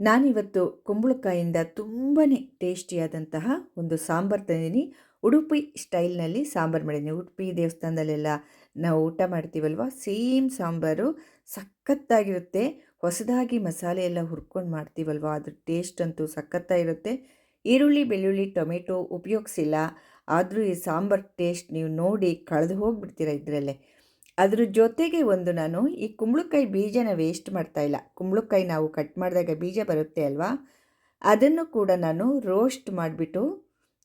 ನಾನಿವತ್ತು ಕುಂಬಳಕಾಯಿಂದ ತುಂಬಾ ಟೇಸ್ಟಿಯಾದಂತಹ ಒಂದು ಸಾಂಬಾರು ತಂದೀನಿ ಉಡುಪಿ ಸ್ಟೈಲ್ನಲ್ಲಿ ಸಾಂಬಾರು ಮಾಡಿದ್ದೀನಿ. ಉಡುಪಿ ದೇವಸ್ಥಾನದಲ್ಲೆಲ್ಲ ನಾವು ಊಟ ಮಾಡ್ತೀವಲ್ವ? ಸೇಮ್ ಸಾಂಬಾರು, ಸಖತ್ತಾಗಿರುತ್ತೆ. ಹೊಸದಾಗಿ ಮಸಾಲೆ ಎಲ್ಲ ಹುರ್ಕೊಂಡು ಮಾಡ್ತೀವಲ್ವ? ಅದ್ರ ಟೇಸ್ಟ್ ಅಂತೂ ಸಖತ್ತಾಗಿರುತ್ತೆ. ಈರುಳ್ಳಿ, ಬೆಳ್ಳುಳ್ಳಿ, ಟೊಮೆಟೊ ಉಪಯೋಗಿಸಿಲ್ಲ. ಆದರೂ ಈ ಸಾಂಬಾರು ಟೇಸ್ಟ್ ನೀವು ನೋಡಿ ಕಳೆದು ಹೋಗಿಬಿಡ್ತೀರ ಇದರಲ್ಲೇ. ಅದ್ರ ಜೊತೆಗೆ ಒಂದು ನಾನು ಈ ಕುಂಬಳಕಾಯಿ ಬೀಜನ ವೇಸ್ಟ್ ಮಾಡ್ತಾ ಇಲ್ಲ. ಕುಂಬಳಕಾಯಿ ನಾವು ಕಟ್ ಮಾಡಿದಾಗ ಬೀಜ ಬರುತ್ತೆ ಅಲ್ವಾ? ಅದನ್ನು ಕೂಡ ನಾನು ರೋಸ್ಟ್ ಮಾಡಿಬಿಟ್ಟು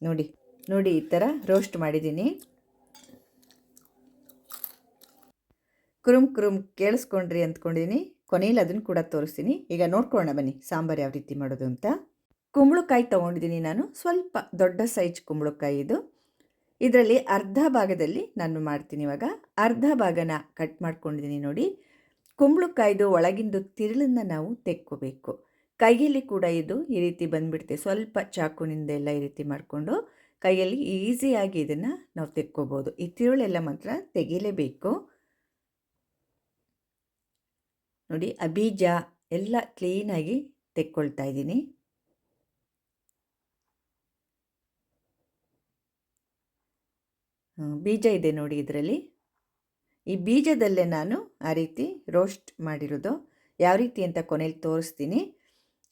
ನೋಡಿ ನೋಡಿ ಈ ಥರ ರೋಸ್ಟ್ ಮಾಡಿದ್ದೀನಿ. ಕುರುಮ್ ಕುರುಮ್ ಕೇಳಿಸ್ಕೊಂಡ್ರಿ ಅಂದ್ಕೊಂಡಿದ್ದೀನಿ ಕೊನೆಯಲ್ಲಿ ಅದನ್ನು ಕೂಡ ತೋರಿಸ್ತೀನಿ. ಈಗ ನೋಡ್ಕೊಳ್ಳೋಣ ಬನ್ನಿ ಸಾಂಬಾರು ಯಾವ ರೀತಿ ಮಾಡೋದು ಅಂತ. ಕುಂಬಳಕಾಯಿ ತೊಗೊಂಡಿದ್ದೀನಿ ನಾನು. ಸ್ವಲ್ಪ ದೊಡ್ಡ ಸೈಜ್ ಕುಂಬಳಕಾಯಿ ಇದು. ಇದರಲ್ಲಿ ಅರ್ಧ ಭಾಗದಲ್ಲಿ ನಾನು ಮಾಡ್ತೀನಿ ಇವಾಗ. ಅರ್ಧ ಭಾಗನ ಕಟ್ ಮಾಡ್ಕೊಂಡಿದ್ದೀನಿ ನೋಡಿ. ಕುಂಬಳಕಾಯ್ದು ಒಳಗಿಂದು ತಿರುಳನ್ನು ನಾವು ತೆಕ್ಕೋಬೇಕು. ಕೈಯಲ್ಲಿ ಕೂಡ ಇದು ಈ ರೀತಿ ಬಂದುಬಿಡುತ್ತೆ ಸ್ವಲ್ಪ ಚಾಕುನಿಂದ ಎಲ್ಲ ಈ ರೀತಿ ಮಾಡಿಕೊಂಡು ಕೈಯಲ್ಲಿ ಈಸಿಯಾಗಿ ಇದನ್ನು ನಾವು ತೆಕ್ಕೋಬೋದು. ಈ ತಿರುಳೆಲ್ಲ ಮಾತ್ರ ತೆಗೆಯಲೇಬೇಕು ನೋಡಿ, ಆ ಬೀಜ ಎಲ್ಲ ಕ್ಲೀನಾಗಿ ತೆಕ್ಕೊಳ್ತಾ ಇದ್ದೀನಿ. ಬೀಜ ಇದೆ ನೋಡಿ ಇದರಲ್ಲಿ. ಈ ಬೀಜದಲ್ಲೇ ನಾನು ಆ ರೀತಿ ರೋಸ್ಟ್ ಮಾಡಿರೋದು. ಯಾವ ರೀತಿ ಅಂತ ಕೊನೆಯಲ್ಲಿ ತೋರಿಸ್ತೀನಿ.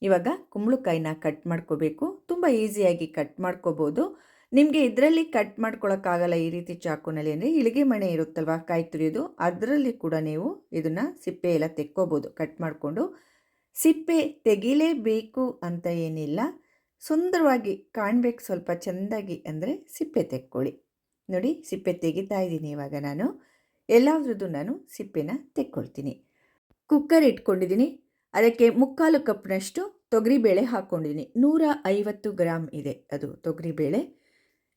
ಇವಾಗ ಕುಂಬಳಕಾಯಿನ ಕಟ್ ಮಾಡ್ಕೋಬೇಕು. ತುಂಬ ಈಸಿಯಾಗಿ ಕಟ್ ಮಾಡ್ಕೋಬೋದು. ನಿಮಗೆ ಇದರಲ್ಲಿ ಕಟ್ ಮಾಡ್ಕೊಳಕ್ಕಾಗಲ್ಲ ಈ ರೀತಿ ಚಾಕುನಲ್ಲಿ ಅಂದರೆ ಇಳಿಗೆ ಮಣೆ ಇರುತ್ತಲ್ವ, ಕಾಯಿ ತುರಿಯೋದು, ಅದರಲ್ಲಿ ಕೂಡ ನೀವು ಇದನ್ನು ಸಿಪ್ಪೆ ಎಲ್ಲ ತೆಕ್ಕೋಬೋದು ಕಟ್ ಮಾಡಿಕೊಂಡು. ಸಿಪ್ಪೆ ತೆಗಿಲೇಬೇಕು ಅಂತ ಏನಿಲ್ಲ. ಸುಂದರವಾಗಿ ಕಾಣಬೇಕು ಸ್ವಲ್ಪ ಚೆಂದಾಗಿ ಅಂದರೆ ಸಿಪ್ಪೆ ತೆಕ್ಕೊಳ್ಳಿ. ನೋಡಿ ಸಿಪ್ಪೆ ತೆಗಿತಾ ಇದ್ದೀನಿ ಇವಾಗ ನಾನು. ಎಲ್ಲಾದ್ರದ್ದು ನಾನು ಸಿಪ್ಪೆನ ತೆಕ್ಕೊಳ್ತೀನಿ. ಕುಕ್ಕರ್ ಇಟ್ಕೊಂಡಿದ್ದೀನಿ. ಅದಕ್ಕೆ ಮುಕ್ಕಾಲು ಕಪ್ನಷ್ಟು ತೊಗರಿಬೇಳೆ ಹಾಕ್ಕೊಂಡಿದ್ದೀನಿ. ನೂರ ಐವತ್ತು ಗ್ರಾಮ್ ಇದೆ ಅದು ತೊಗರಿಬೇಳೆ.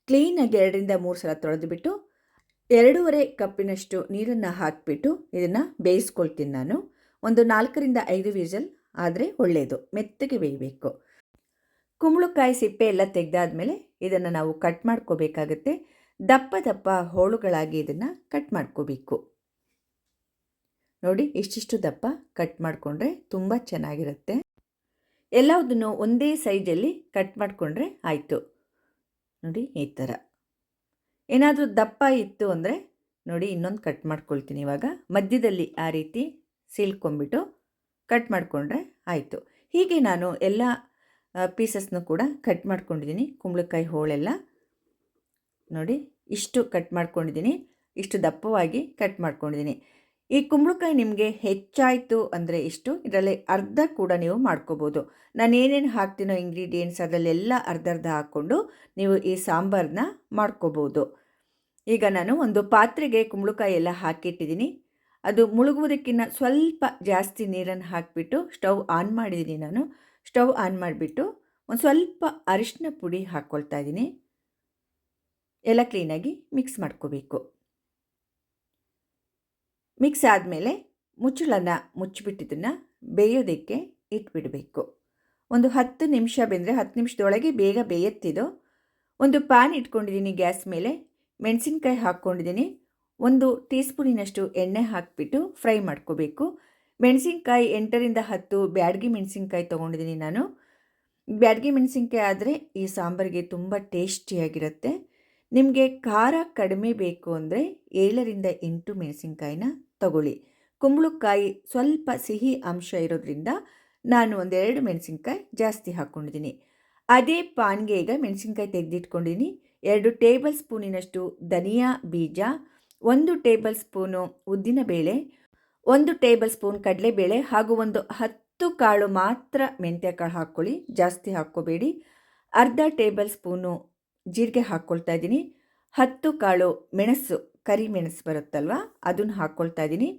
ಕ್ಲೀನಾಗಿ ಎರಡರಿಂದ ಮೂರು ಸಲ ತೊಳೆದುಬಿಟ್ಟು ಎರಡೂವರೆ ಕಪ್ಪಿನಷ್ಟು ನೀರನ್ನು ಹಾಕಿಬಿಟ್ಟು ಇದನ್ನು ಬೇಯಿಸ್ಕೊಳ್ತೀನಿ ನಾನು. ಒಂದು ನಾಲ್ಕರಿಂದ ಐದು ವಿಜಲ್ ಆದರೆ ಒಳ್ಳೆಯದು ಮೆತ್ತಗೆ ಬೇಯಬೇಕು. ಕುಂಬಳಕಾಯಿ ಸಿಪ್ಪೆ ಎಲ್ಲ ತೆಗೆದಾದ್ಮೇಲೆ ಇದನ್ನು ನಾವು ಕಟ್ ಮಾಡ್ಕೋಬೇಕಾಗತ್ತೆ. ದಪ್ಪ ದಪ್ಪ ಹೋಳುಗಳಾಗಿ ಇದನ್ನು ಕಟ್ ಮಾಡ್ಕೋಬೇಕು. ನೋಡಿ ಇಷ್ಟಿಷ್ಟು ದಪ್ಪ ಕಟ್ ಮಾಡಿಕೊಂಡ್ರೆ ತುಂಬ ಚೆನ್ನಾಗಿರುತ್ತೆ. ಎಲ್ಲದನ್ನು ಒಂದೇ ಸೈಜಲ್ಲಿ ಕಟ್ ಮಾಡಿಕೊಂಡ್ರೆ ಆಯಿತು. ನೋಡಿ ಈ ಥರ ಏನಾದರೂ ದಪ್ಪ ಇತ್ತು ಅಂದರೆ ನೋಡಿ ಇನ್ನೊಂದು ಕಟ್ ಮಾಡ್ಕೊಳ್ತೀನಿ ಇವಾಗ. ಮಧ್ಯದಲ್ಲಿ ಆ ರೀತಿ ಸೀಳ್ಕೊಂಬಿಟ್ಟು ಕಟ್ ಮಾಡಿಕೊಂಡ್ರೆ ಆಯಿತು. ಹೀಗೆ ನಾನು ಎಲ್ಲ ಪೀಸಸ್ನು ಕೂಡ ಕಟ್ ಮಾಡ್ಕೊಂಡಿದ್ದೀನಿ. ಕುಂಬಳಕಾಯಿ ಹೋಳೆಲ್ಲ. ನೋಡಿ, ಇಷ್ಟು ಕಟ್ ಮಾಡ್ಕೊಂಡಿದ್ದೀನಿ. ಇಷ್ಟು ದಪ್ಪವಾಗಿ ಕಟ್ ಮಾಡ್ಕೊಂಡಿದ್ದೀನಿ. ಈ ಕುಂಬಳಕಾಯಿ ನಿಮಗೆ ಹೆಚ್ಚಾಯಿತು ಅಂದರೆ ಇಷ್ಟು ಇದರಲ್ಲಿ ಅರ್ಧ ಕೂಡ ನೀವು ಮಾಡ್ಕೋಬೋದು. ನಾನು ಏನೇನು ಹಾಕ್ತೀನೋ ಇಂಗ್ರೀಡಿಯೆಂಟ್ಸ್ ಅದರಲ್ಲೆಲ್ಲ ಅರ್ಧ ಅರ್ಧ ಹಾಕ್ಕೊಂಡು ನೀವು ಈ ಸಾಂಬಾರನ್ನ ಮಾಡ್ಕೋಬೋದು. ಈಗ ನಾನು ಒಂದು ಪಾತ್ರೆಗೆ ಕುಂಬಳಕಾಯಿ ಎಲ್ಲ ಹಾಕಿಟ್ಟಿದ್ದೀನಿ. ಅದು ಮುಳುಗುವುದಕ್ಕಿಂತ ಸ್ವಲ್ಪ ಜಾಸ್ತಿ ನೀರನ್ನು ಹಾಕಿಬಿಟ್ಟು ಸ್ಟವ್ ಆನ್ ಮಾಡಿದ್ದೀನಿ ನಾನು. ಸ್ಟವ್ ಆನ್ ಮಾಡಿಬಿಟ್ಟು ಒಂದು ಸ್ವಲ್ಪ ಅರಿಶಿನ ಪುಡಿ ಹಾಕ್ಕೊಳ್ತಾ ಇದ್ದೀನಿ. ಎಲ್ಲ ಕ್ಲೀನಾಗಿ ಮಿಕ್ಸ್ ಮಾಡ್ಕೋಬೇಕು. ಮಿಕ್ಸ್ ಆದಮೇಲೆ ಮುಚ್ಚಳನ ಮುಚ್ಚಿಬಿಟ್ಟಿದ್ದನ್ನು ಬೇಯೋದಕ್ಕೆ ಇಟ್ಬಿಡಬೇಕು. ಒಂದು ಹತ್ತು ನಿಮಿಷ ಬೆಂದರೆ ಹತ್ತು ನಿಮಿಷದೊಳಗೆ ಬೇಗ ಬೇಯತ್ತಿದ್ದು, ಒಂದು ಪ್ಯಾನ್ ಇಟ್ಕೊಂಡಿದ್ದೀನಿ ಗ್ಯಾಸ್ ಮೇಲೆ, ಮೆಣಸಿನ್ಕಾಯಿ ಹಾಕ್ಕೊಂಡಿದ್ದೀನಿ, ಒಂದು ಟೀ ಸ್ಪೂನಿನಷ್ಟು ಎಣ್ಣೆ ಹಾಕಿಬಿಟ್ಟು ಫ್ರೈ ಮಾಡ್ಕೋಬೇಕು. ಮೆಣಸಿನ್ಕಾಯಿ ಎಂಟರಿಂದ ಹತ್ತು ಬ್ಯಾಡ್ಗಿ ಮೆಣಸಿನ್ಕಾಯಿ ತೊಗೊಂಡಿದ್ದೀನಿ ನಾನು. ಬ್ಯಾಡ್ಗಿ ಮೆಣಸಿನ್ಕಾಯಿ ಆದರೆ ಈ ಸಾಂಬಾರಿಗೆ ತುಂಬ ಟೇಸ್ಟಿಯಾಗಿರುತ್ತೆ. ನಿಮಗೆ ಖಾರ ಕಡಿಮೆ ಬೇಕು ಅಂದರೆ ಏಳರಿಂದ ಎಂಟು ಮೆಣಸಿನ್ಕಾಯಿನ ತಗೊಳ್ಳಿ. ಕುಂಬಳಕಾಯಿ ಸ್ವಲ್ಪ ಸಿಹಿ ಅಂಶ ಇರೋದ್ರಿಂದ ನಾನು ಒಂದೆರಡು ಮೆಣಸಿನ್ಕಾಯಿ ಜಾಸ್ತಿ ಹಾಕ್ಕೊಂಡಿದ್ದೀನಿ ಅದೇ ಪಾನ್ಗೆ ಈಗ ಮೆಣಸಿನ್ಕಾಯಿ ತೆಗೆದಿಟ್ಕೊಂಡಿದ್ದೀನಿ. ಎರಡು ಟೇಬಲ್ ಸ್ಪೂನಿನಷ್ಟು ಧನಿಯಾ ಬೀಜ, ಒಂದು ಟೇಬಲ್ ಸ್ಪೂನು ಉದ್ದಿನಬೇಳೆ ಒಂದು ಟೇಬಲ್ ಸ್ಪೂನ್ ಕಡಲೆಬೇಳೆ ಹಾಗೂ ಒಂದು ಹತ್ತು ಕಾಳು ಮಾತ್ರ ಮೆಂತ್ಯ ಕಾಳು ಹಾಕ್ಕೊಳ್ಳಿ. ಜಾಸ್ತಿ ಹಾಕ್ಕೋಬೇಡಿ. ಅರ್ಧ ಟೇಬಲ್ ಸ್ಪೂನು ಜೀರಿಗೆ ಹಾಕ್ಕೊಳ್ತಾ ಇದ್ದೀನಿ. ಹತ್ತು ಕಾಳು ಮೆಣಸು, ಕರಿ ಮೆಣಸು ಬರುತ್ತಲ್ವ? ಅದನ್ನು ಹಾಕ್ಕೊಳ್ತಾ ಇದ್ದೀನಿ.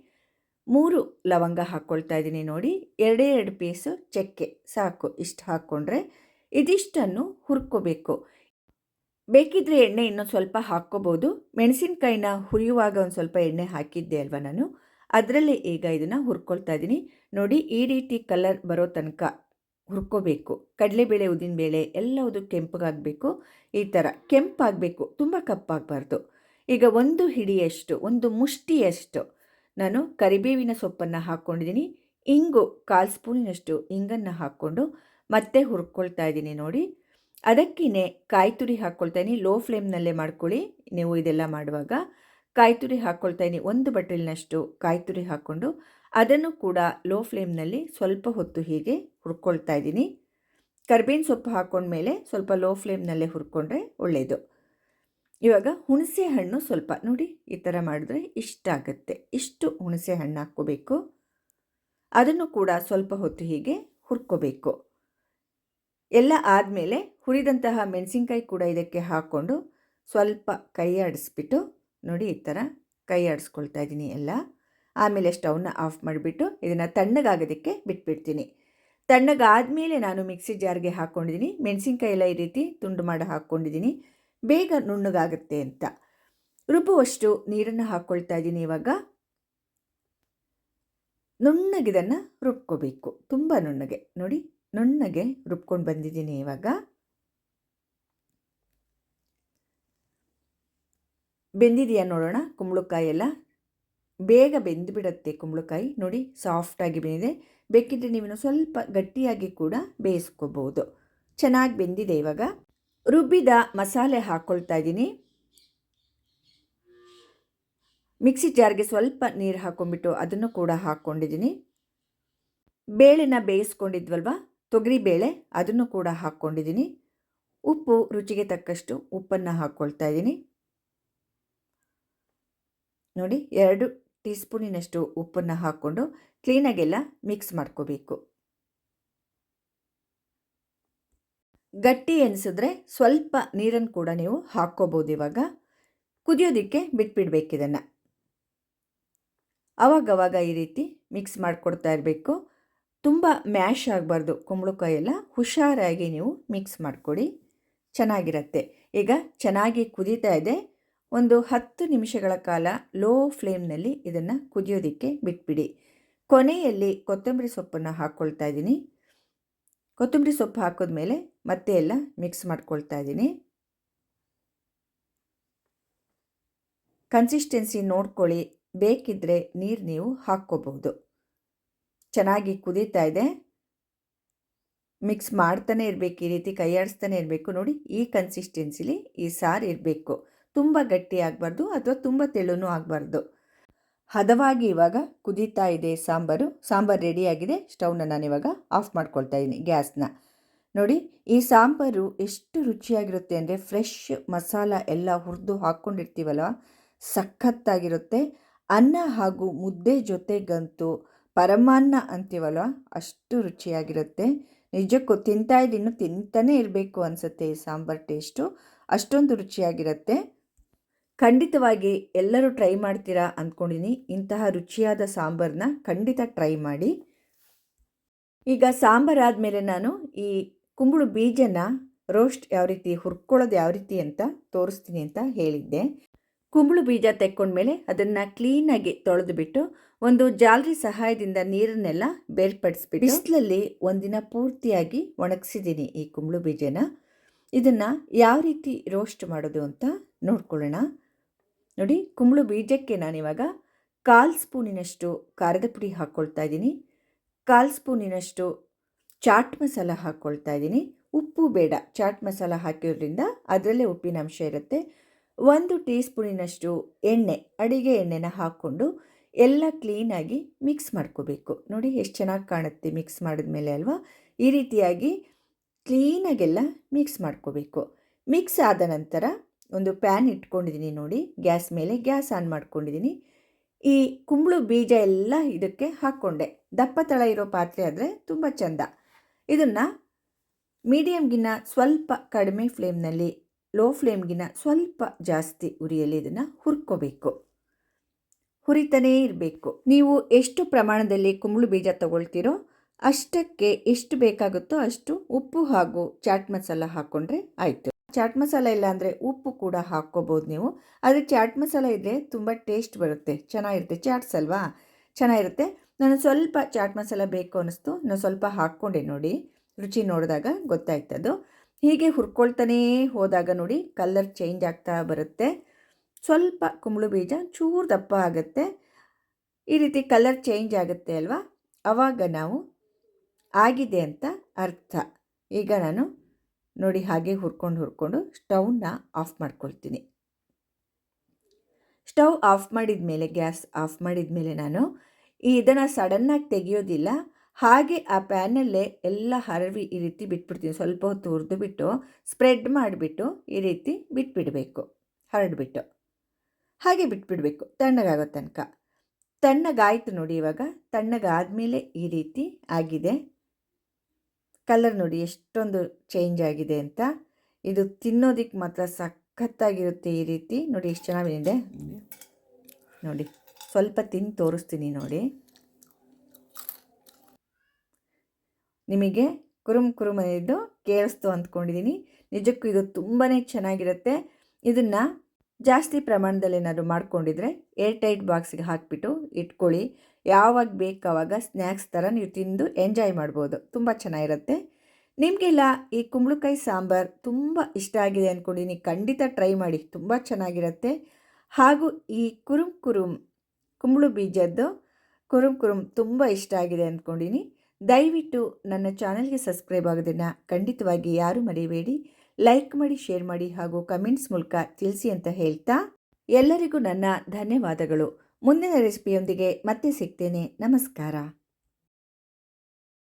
ಮೂರು ಲವಂಗ ಹಾಕ್ಕೊಳ್ತಾ ಇದ್ದೀನಿ ನೋಡಿ. ಎರಡೇ ಎರಡು ಪೀಸು ಚಕ್ಕೆ, ಸಾಕು ಇಷ್ಟು ಹಾಕ್ಕೊಂಡ್ರೆ ಇದಿಷ್ಟನ್ನು ಹುರ್ಕೋಬೇಕು. ಬೇಕಿದ್ರೆ ಎಣ್ಣೆ ಇನ್ನೊಂದು ಸ್ವಲ್ಪ ಹಾಕ್ಕೋಬೋದು. ಮೆಣಸಿನಕಾಯಿನ ಹುರಿಯುವಾಗ ಒಂದು ಸ್ವಲ್ಪ ಎಣ್ಣೆ ಹಾಕಿದ್ದೆ ಅಲ್ವ ನಾನು? ಅದರಲ್ಲೇ ಈಗ ಇದನ್ನು ಹುರ್ಕೊಳ್ತಾ ಇದ್ದೀನಿ. ನೋಡಿ ಈ ರೀತಿ ಕಲರ್ ಬರೋ ತನಕ ಹುರ್ಕೋಬೇಕು. ಕಡಲೆಬೇಳೆ ಉದ್ದಿನಬೇಳೆ ಎಲ್ಲವುದು ಕೆಂಪಗಾಗಬೇಕು. ಈ ಥರ ಕೆಂಪಾಗಬೇಕು. ತುಂಬ ಕಪ್ಪಾಗಬಾರ್ದು. ಈಗ ಒಂದು ಹಿಡಿಯಷ್ಟು, ಒಂದು ಮುಷ್ಟಿಯಷ್ಟು ನಾನು ಕರಿಬೇವಿನ ಸೊಪ್ಪನ್ನು ಹಾಕ್ಕೊಂಡಿದ್ದೀನಿ. ಇಂಗು ಕಾಲು ಸ್ಪೂನಿನಷ್ಟು ಇಂಗನ್ನು ಹಾಕ್ಕೊಂಡು ಮತ್ತೆ ಹುರ್ಕೊಳ್ತಾ ಇದ್ದೀನಿ ನೋಡಿ. ಅದಕ್ಕಿನೇ ಕಾಯಿ ತುರಿ ಹಾಕ್ಕೊಳ್ತಾ ಇದ್ದೀನಿ. ಲೋ ಫ್ಲೇಮ್ನಲ್ಲೇ ಮಾಡ್ಕೊಳ್ಳಿ ನೀವು ಇದೆಲ್ಲ ಮಾಡುವಾಗ. ಕಾಯಿ ತುರಿ ಹಾಕ್ಕೊಳ್ತಾ ಇದ್ದೀನಿ. ಒಂದು ಬಟ್ಟಲಿನಷ್ಟು ಕಾಯಿ ತುರಿ ಹಾಕ್ಕೊಂಡು ಅದನ್ನು ಕೂಡ ಲೋ ಫ್ಲೇಮ್ನಲ್ಲಿ ಸ್ವಲ್ಪ ಹೊತ್ತು ಹೀಗೆ ಹುರ್ಕೊಳ್ತಾ ಇದ್ದೀನಿ. ಕರ್ಬೇವಿನ ಸೊಪ್ಪು ಹಾಕ್ಕೊಂಡ್ಮೇಲೆ ಸ್ವಲ್ಪ ಲೋ ಫ್ಲೇಮ್ನಲ್ಲೇ ಹುರ್ಕೊಂಡ್ರೆ ಒಳ್ಳೆಯದು ಇವಾಗ ಹುಣಸೆ ಹಣ್ಣು ಸ್ವಲ್ಪ, ನೋಡಿ ಈ ಥರ ಮಾಡಿದ್ರೆ ಇಷ್ಟ ಆಗುತ್ತೆ. ಇಷ್ಟು ಹುಣಸೆ ಹಣ್ಣು ಹಾಕ್ಕೋಬೇಕು. ಅದನ್ನು ಕೂಡ ಸ್ವಲ್ಪ ಹೊತ್ತು ಹೀಗೆ ಹುರ್ಕೋಬೇಕು. ಎಲ್ಲ ಆದಮೇಲೆ ಹುರಿದಂತಹ ಮೆಣಸಿನ್ಕಾಯಿ ಕೂಡ ಇದಕ್ಕೆ ಹಾಕ್ಕೊಂಡು ಸ್ವಲ್ಪ ಕೈ ಆಡಿಸ್ಬಿಟ್ಟು ನೋಡಿ ಈ ಥರ ಕೈ ಆಡಿಸ್ಕೊಳ್ತಾ ಇದ್ದೀನಿ ಎಲ್ಲ. ಆಮೇಲೆ ಸ್ಟವ್ನ ಆಫ್ ಮಾಡಿಬಿಟ್ಟು ಇದನ್ನು ತಣ್ಣಗಾಗೋದಕ್ಕೆ ಬಿಟ್ಬಿಡ್ತೀನಿ. ತಣ್ಣಗಾದಮೇಲೆ ನಾನು ಮಿಕ್ಸಿ ಜಾರ್ಗೆ ಹಾಕ್ಕೊಂಡಿದ್ದೀನಿ ಮೆಣಸಿನ್ಕಾಯಿ ಎಲ್ಲ ಈ ರೀತಿ ತುಂಡು ಮಾಡಿ ಹಾಕ್ಕೊಂಡಿದ್ದೀನಿ ಬೇಗ ನುಣ್ಣಗಾಗುತ್ತೆ ಅಂತ. ರುಬ್ಬುವಷ್ಟು ನೀರನ್ನು ಹಾಕ್ಕೊಳ್ತಾ ಇದ್ದೀನಿ ಇವಾಗ. ನುಣ್ಣಗಿದನ್ನು ರುಬ್ಕೋಬೇಕು. ತುಂಬ ನುಣ್ಣಗೆ. ನೋಡಿ, ನುಣ್ಣಗೆ ರುಬ್ಕೊಂಡು ಬಂದಿದ್ದೀನಿ ಇವಾಗ. ಬೆಂದಿದೆಯಾ ನೋಡೋಣ. ಕುಂಬಳಕಾಯಿ ಎಲ್ಲ ಬೇಗ ಬೆಂದುಬಿಡತ್ತೆ ಕುಂಬಳಕಾಯಿ. ನೋಡಿ ಸಾಫ್ಟಾಗಿ ಬೆಂದಿದೆ. ಬೇಕಿದ್ರೆ ನೀವು ಸ್ವಲ್ಪ ಗಟ್ಟಿಯಾಗಿ ಕೂಡ ಬೇಯಿಸ್ಕೋಬೋದು. ಚೆನ್ನಾಗಿ ಬೆಂದಿದೆ ಇವಾಗ. ರುಬ್ಬಿದ ಮಸಾಲೆ ಹಾಕ್ಕೊಳ್ತಾ ಇದ್ದೀನಿ. ಮಿಕ್ಸಿ ಜಾರ್ಗೆ ಸ್ವಲ್ಪ ನೀರು ಹಾಕ್ಕೊಂಡ್ಬಿಟ್ಟು ಅದನ್ನು ಕೂಡ ಹಾಕ್ಕೊಂಡಿದ್ದೀನಿ ಬೇಳೆನ ಬೇಯಿಸ್ಕೊಂಡಿದ್ವಲ್ವ? ತೊಗರಿ ಬೇಳೆ, ಅದನ್ನು ಕೂಡ ಹಾಕ್ಕೊಂಡಿದ್ದೀನಿ ಉಪ್ಪು, ರುಚಿಗೆ ತಕ್ಕಷ್ಟು ಉಪ್ಪನ್ನು ಹಾಕ್ಕೊಳ್ತಾ ಇದ್ದೀನಿ. ನೋಡಿ, ಎರಡು ಟೀ ಸ್ಪೂನಿನಷ್ಟು ಉಪ್ಪನ್ನು ಹಾಕ್ಕೊಂಡು ಕ್ಲೀನಾಗೆಲ್ಲ ಮಿಕ್ಸ್ ಮಾಡ್ಕೋಬೇಕು. ಗಟ್ಟಿ ಎನಿಸಿದ್ರೆ ಸ್ವಲ್ಪ ನೀರನ್ನು ಕೂಡ ನೀವು ಹಾಕ್ಕೋಬೋದು ಇವಾಗ. ಕುದಿಯೋದಕ್ಕೆ ಬಿಟ್ಬಿಡ್ಬೇಕು ಇದನ್ನು. ಅವಾಗವಾಗ ಈ ರೀತಿ ಮಿಕ್ಸ್ ಮಾಡಿಕೊಡ್ತಾ ಇರಬೇಕು. ತುಂಬ ಮ್ಯಾಶ್ ಆಗಬಾರ್ದು ಕುಂಬಳಕಾಯಿ ಎಲ್ಲ ಹುಷಾರಾಗಿ ನೀವು ಮಿಕ್ಸ್ ಮಾಡಿಕೊಡಿ. ಚೆನ್ನಾಗಿರತ್ತೆ. ಈಗ ಚೆನ್ನಾಗಿ ಕುದೀತಾ ಇದೆ. ಒಂದು ಹತ್ತು ನಿಮಿಷಗಳ ಕಾಲ ಲೋ ಫ್ಲೇಮ್ನಲ್ಲಿ ಇದನ್ನು ಕುದಿಯೋದಕ್ಕೆ ಬಿಟ್ಬಿಡಿ. ಕೊನೆಯಲ್ಲಿ ಕೊತ್ತಂಬರಿ ಸೊಪ್ಪನ್ನು ಹಾಕ್ಕೊಳ್ತಾ ಇದ್ದೀನಿ. ಕೊತ್ತಂಬರಿ ಸೊಪ್ಪು ಹಾಕಿದ ಮೇಲೆ ಮತ್ತೆ ಎಲ್ಲ ಮಿಕ್ಸ್ ಮಾಡ್ಕೊಳ್ತಾ ಇದ್ದೀನಿ. ಕನ್ಸಿಸ್ಟೆನ್ಸಿ ನೋಡ್ಕೊಳ್ಳಿ. ಬೇಕಿದ್ದರೆ ನೀರು ನೀವು ಹಾಕ್ಕೋಬಹುದು. ಚೆನ್ನಾಗಿ ಕುದೀತಾ ಇದೆ. ಮಿಕ್ಸ್ ಮಾಡ್ತಾನೆ ಇರಬೇಕು, ಈ ರೀತಿ ಕೈಯಾಡಿಸ್ತಾನೆ ಇರಬೇಕು. ನೋಡಿ, ಈ ಕನ್ಸಿಸ್ಟೆನ್ಸಿಲಿ ಈ ಸಾರು ಇರಬೇಕು. ತುಂಬ ಗಟ್ಟಿ ಆಗಬಾರ್ದು ಅಥವಾ ತುಂಬ ತೆಳುನೂ ಆಗಬಾರ್ದು. ಹದವಾಗಿ ಇವಾಗ ಕುದೀತಾ ಇದೆ ಸಾಂಬಾರು. ಸಾಂಬಾರು ರೆಡಿಯಾಗಿದೆ ಸ್ಟವ್ನ ನಾನು ಇವಾಗ ಆಫ್ ಮಾಡ್ಕೊಳ್ತಾ ಇದ್ದೀನಿ ಗ್ಯಾಸ್ನ ನೋಡಿ, ಈ ಸಾಂಬಾರು ಎಷ್ಟು ರುಚಿಯಾಗಿರುತ್ತೆ ಅಂದರೆ ಫ್ರೆಶ್ ಮಸಾಲ ಎಲ್ಲ ಹುರಿದು ಹಾಕ್ಕೊಂಡಿರ್ತೀವಲ್ಲ ಸಖತ್ತಾಗಿರುತ್ತೆ. ಅನ್ನ ಹಾಗೂ ಮುದ್ದೆ ಜೊತೆಗಂತೂ ಪರಮಾನ್ನ ಅಂತೀವಲ್ವ? ಅಷ್ಟು ರುಚಿಯಾಗಿರುತ್ತೆ. ನಿಜಕ್ಕೂ ತಿಂತಾ ಇದ್ದೀನಿ, ತಿಂತಾನೇ ಇರಬೇಕು ಅನಿಸುತ್ತೆ ಈ ಸಾಂಬಾರು ಟೇಸ್ಟು ಅಷ್ಟೊಂದು ರುಚಿಯಾಗಿರುತ್ತೆ. ಖಂಡಿತವಾಗಿ ಎಲ್ಲರೂ ಟ್ರೈ ಮಾಡ್ತೀರಾ ಅಂದ್ಕೊಂಡಿನಿ. ಇಂತಹ ರುಚಿಯಾದ ಸಾಂಬಾರನ್ನ ಖಂಡಿತ ಟ್ರೈ ಮಾಡಿ. ಈಗ ಸಾಂಬಾರಾದಮೇಲೆ ನಾನು ಈ ಕುಂಬಳು ಬೀಜನ ರೋಸ್ಟ್ ಯಾವ ರೀತಿ, ಹುರ್ಕೊಳ್ಳೋದು ಯಾವ ರೀತಿ ಅಂತ ತೋರಿಸ್ತೀನಿ ಅಂತ ಹೇಳಿದ್ದೆ. ಕುಂಬಳು ಬೀಜ ತೆಕ್ಕೊಂಡ್ಮೇಲೆ ಅದನ್ನು ಕ್ಲೀನಾಗಿ ತೊಳೆದುಬಿಟ್ಟು ಒಂದು ಜಾಲರಿ ಸಹಾಯದಿಂದ ನೀರನ್ನೆಲ್ಲ ಬೇರ್ಪಡಿಸ್ಬಿಟ್ಟು ಬಿಸಿಲಲ್ಲಿ ಒಂದಿನ ಪೂರ್ತಿಯಾಗಿ ಒಣಗಿಸಿದ್ದೀನಿ ಈ ಕುಂಬಳು ಬೀಜನ. ಇದನ್ನು ಯಾವ ರೀತಿ ರೋಸ್ಟ್ ಮಾಡೋದು ಅಂತ ನೋಡ್ಕೊಳ್ಳೋಣ. ನೋಡಿ, ಕುಂಬಳು ಬೀಜಕ್ಕೆ ನಾನಿವಾಗ ಕಾಲು ಸ್ಪೂನಿನಷ್ಟು ಖಾರದ ಪುಡಿ ಹಾಕ್ಕೊಳ್ತಾ ಇದ್ದೀನಿ. ಕಾಲು ಸ್ಪೂನಿನಷ್ಟು ಚಾಟ್ ಮಸಾಲ ಹಾಕ್ಕೊಳ್ತಾ ಇದ್ದೀನಿ. ಉಪ್ಪು ಬೇಡ, ಚಾಟ್ ಮಸಾಲ ಹಾಕಿರೋದ್ರಿಂದ ಅದರಲ್ಲೇ ಉಪ್ಪಿನ ಅಂಶ ಇರುತ್ತೆ. ಒಂದು ಟೀ ಸ್ಪೂನಿನಷ್ಟು ಎಣ್ಣೆ, ಅಡಿಗೆ ಎಣ್ಣೆನ ಹಾಕ್ಕೊಂಡು ಎಲ್ಲ ಕ್ಲೀನಾಗಿ ಮಿಕ್ಸ್ ಮಾಡ್ಕೋಬೇಕು. ನೋಡಿ, ಎಷ್ಟು ಚೆನ್ನಾಗಿ ಕಾಣುತ್ತೆ ಮಿಕ್ಸ್ ಮಾಡಿದ ಮೇಲೆ ಅಲ್ವಾ? ಈ ರೀತಿಯಾಗಿ ಕ್ಲೀನಾಗೆಲ್ಲ ಮಿಕ್ಸ್ ಮಾಡ್ಕೋಬೇಕು. ಮಿಕ್ಸ್ ಆದ ನಂತರ ಒಂದು ಪ್ಯಾನ್ ಇಟ್ಕೊಂಡಿದ್ದೀನಿ ನೋಡಿ, ಗ್ಯಾಸ್ ಮೇಲೆ ಗ್ಯಾಸ್ ಆನ್ ಮಾಡ್ಕೊಂಡಿದ್ದೀನಿ. ಈ ಕುಂಬಳು ಬೀಜ ಎಲ್ಲ ಇದಕ್ಕೆ ಹಾಕ್ಕೊಂಡೆ. ದಪ್ಪ ತಳ ಇರೋ ಪಾತ್ರೆ ಆದರೆ ತುಂಬ ಚೆಂದ. ಇದನ್ನು ಮೀಡಿಯಮ್ಗಿನ್ನ ಸ್ವಲ್ಪ ಕಡಿಮೆ ಫ್ಲೇಮ್ನಲ್ಲಿ ಲೋ ಫ್ಲೇಮ್ಗಿನ್ನ ಸ್ವಲ್ಪ ಜಾಸ್ತಿ ಉರಿಯಲ್ಲಿ ಇದನ್ನು ಹುರ್ಕೋಬೇಕು. ಹುರಿತಾನೇ ಇರಬೇಕು. ನೀವು ಎಷ್ಟು ಪ್ರಮಾಣದಲ್ಲಿ ಕುಂಬಳು ಬೀಜ ತಗೊಳ್ತೀರೋ ಅಷ್ಟಕ್ಕೆ ಎಷ್ಟು ಬೇಕಾಗುತ್ತೋ ಅಷ್ಟು ಉಪ್ಪು ಹಾಗೂ ಚಾಟ್ ಮಸಾಲ ಹಾಕ್ಕೊಂಡ್ರೆ ಆಯಿತು. ಚಾಟ್ ಮಸಾಲ ಇಲ್ಲ ಅಂದರೆ ಉಪ್ಪು ಕೂಡ ಹಾಕ್ಕೋಬೋದು ನೀವು. ಆದರೆ ಚಾಟ್ ಮಸಾಲ ಇದ್ದರೆ ತುಂಬ ಟೇಸ್ಟ್ ಬರುತ್ತೆ. ಚೆನ್ನಾಗಿರುತ್ತೆ. ಚಾಟ್ಸ್ ಅಲ್ವಾ? ಚೆನ್ನಾಗಿರುತ್ತೆ. ನಾನು ಸ್ವಲ್ಪ ಚಾಟ್ ಮಸಾಲ ಬೇಕು ಅನ್ನಿಸ್ತು. ನಾನು ಸ್ವಲ್ಪ ಹಾಕ್ಕೊಂಡೆ ನೋಡಿ. ರುಚಿ ನೋಡಿದಾಗ ಗೊತ್ತಾಯ್ತದು ಹೀಗೆ ಹುರ್ಕೊಳ್ತಾನೇ ಹೋದಾಗ ನೋಡಿ ಕಲರ್ ಚೇಂಜ್ ಆಗ್ತಾ ಬರುತ್ತೆ. ಸ್ವಲ್ಪ ಕುಂಬಳು ಬೀಜ ಚೂರು ದಪ್ಪ ಆಗುತ್ತೆ. ಈ ರೀತಿ ಕಲರ್ ಚೇಂಜ್ ಆಗುತ್ತೆ ಅಲ್ವಾ? ಆವಾಗ ನಾವು ಆಗಿದೆ ಅಂತ ಅರ್ಥ. ಈಗ ನಾನು ನೋಡಿ ಹಾಗೆ ಹುರ್ಕೊಂಡು ಹುರ್ಕೊಂಡು ಸ್ಟವ್ನ ಆಫ್ ಮಾಡ್ಕೊಳ್ತೀನಿ. ಸ್ಟವ್ ಆಫ್ ಮಾಡಿದ ಮೇಲೆ, ಗ್ಯಾಸ್ ಆಫ್ ಮಾಡಿದ ಮೇಲೆ ನಾನು ಇದನ್ನು ಸಡನ್ನಾಗಿ ತೆಗೆಯೋದಿಲ್ಲ. ಹಾಗೆ ಆ ಪ್ಯಾನಲ್ಲೇ ಎಲ್ಲ ಹರವಿ ಈ ರೀತಿ ಬಿಟ್ಬಿಡ್ತೀನಿ. ಸ್ವಲ್ಪ ಹೊತ್ತು ಹುರಿದು ಬಿಟ್ಟು ಸ್ಪ್ರೆಡ್ ಮಾಡಿಬಿಟ್ಟು ಈ ರೀತಿ ಬಿಟ್ಬಿಡಬೇಕು, ಹರಡ್ಬಿಟ್ಟು. ಹಾಗೆ ಬಿಟ್ಬಿಡಬೇಕು, ತಣ್ಣಗಾಗೋ ತನಕ. ತಣ್ಣಗಾಯಿತು ನೋಡಿ ಇವಾಗ, ತಣ್ಣಗಾದಮೇಲೆ ಈ ರೀತಿ ಆಗಿದೆ. ಕಲರ್ ನೋಡಿ ಎಷ್ಟೊಂದು ಚೇಂಜ್ ಆಗಿದೆ ಅಂತ. ಇದು ತಿನ್ನೋದಕ್ಕೆ ಮಾತ್ರ ಸಖತ್ತಾಗಿರುತ್ತೆ ಈ ರೀತಿ. ನೋಡಿ ಎಷ್ಟು ಚೆನ್ನಾಗಿದೆ. ನೋಡಿ, ಸ್ವಲ್ಪ ತಿಂದು ತೋರಿಸ್ತೀನಿ ನೋಡಿ. ನಿಮಗೆ ಕುರುಮ್ ಕುರುಮ್ ಇದು ಕೇಳಿಸ್ತು ಅಂದ್ಕೊಂಡಿದ್ದೀನಿ ನಿಜಕ್ಕೂ ಇದು ತುಂಬಾ ಚೆನ್ನಾಗಿರುತ್ತೆ. ಇದನ್ನು ಜಾಸ್ತಿ ಪ್ರಮಾಣದಲ್ಲಿ ಏನಾದರೂ ಮಾಡ್ಕೊಂಡಿದ್ರೆ ಏರ್ ಟೈಟ್ ಬಾಕ್ಸಿಗೆ ಹಾಕಿಬಿಟ್ಟು ಇಟ್ಕೊಳ್ಳಿ. ಯಾವಾಗ ಬೇಕು ಅವಾಗ ಸ್ನ್ಯಾಕ್ಸ್ ಥರ ನೀವು ತಿಂದು ಎಂಜಾಯ್ ಮಾಡ್ಬೋದು. ತುಂಬ ಚೆನ್ನಾಗಿರುತ್ತೆ. ನಿಮಗೆಲ್ಲ ಈ ಕುಂಬಳಕಾಯಿ ಸಾಂಬಾರು ತುಂಬ ಇಷ್ಟ ಆಗಿದೆ ಅಂದ್ಕೊಂಡಿನಿ ಖಂಡಿತ ಟ್ರೈ ಮಾಡಿ. ತುಂಬ ಚೆನ್ನಾಗಿರುತ್ತೆ. ಹಾಗೂ ಈ ಕುರುಮ್ ಕುರುಮ್ ಕುಂಬಳು ಬೀಜದ್ದು ಕುರುಮ್ ಕುರುಮ್ ತುಂಬ ಇಷ್ಟ ಆಗಿದೆ ಅಂದ್ಕೊಂಡಿನಿ ದಯವಿಟ್ಟು ನನ್ನ ಚಾನಲ್ಗೆ ಸಬ್ಸ್ಕ್ರೈಬ್ ಆಗೋದನ್ನು ಖಂಡಿತವಾಗಿ ಯಾರೂ ಮರೆಯಬೇಡಿ ಲೈಕ್ ಮಾಡಿ ಶೇರ್ ಮಾಡಿ ಹಾಗೂ ಕಮೆಂಟ್ಸ್ ಮೂಲಕ ತಿಳಿಸಿ ಅಂತ ಹೇಳ್ತಾ ಎಲ್ಲರಿಗೂ ನನ್ನ ಧನ್ಯವಾದಗಳು. ಮುಂದಿನ ರೆಸಿಪಿಯೊಂದಿಗೆ ಮತ್ತೆ ಸಿಗ್ತೇನೆ. ನಮಸ್ಕಾರ.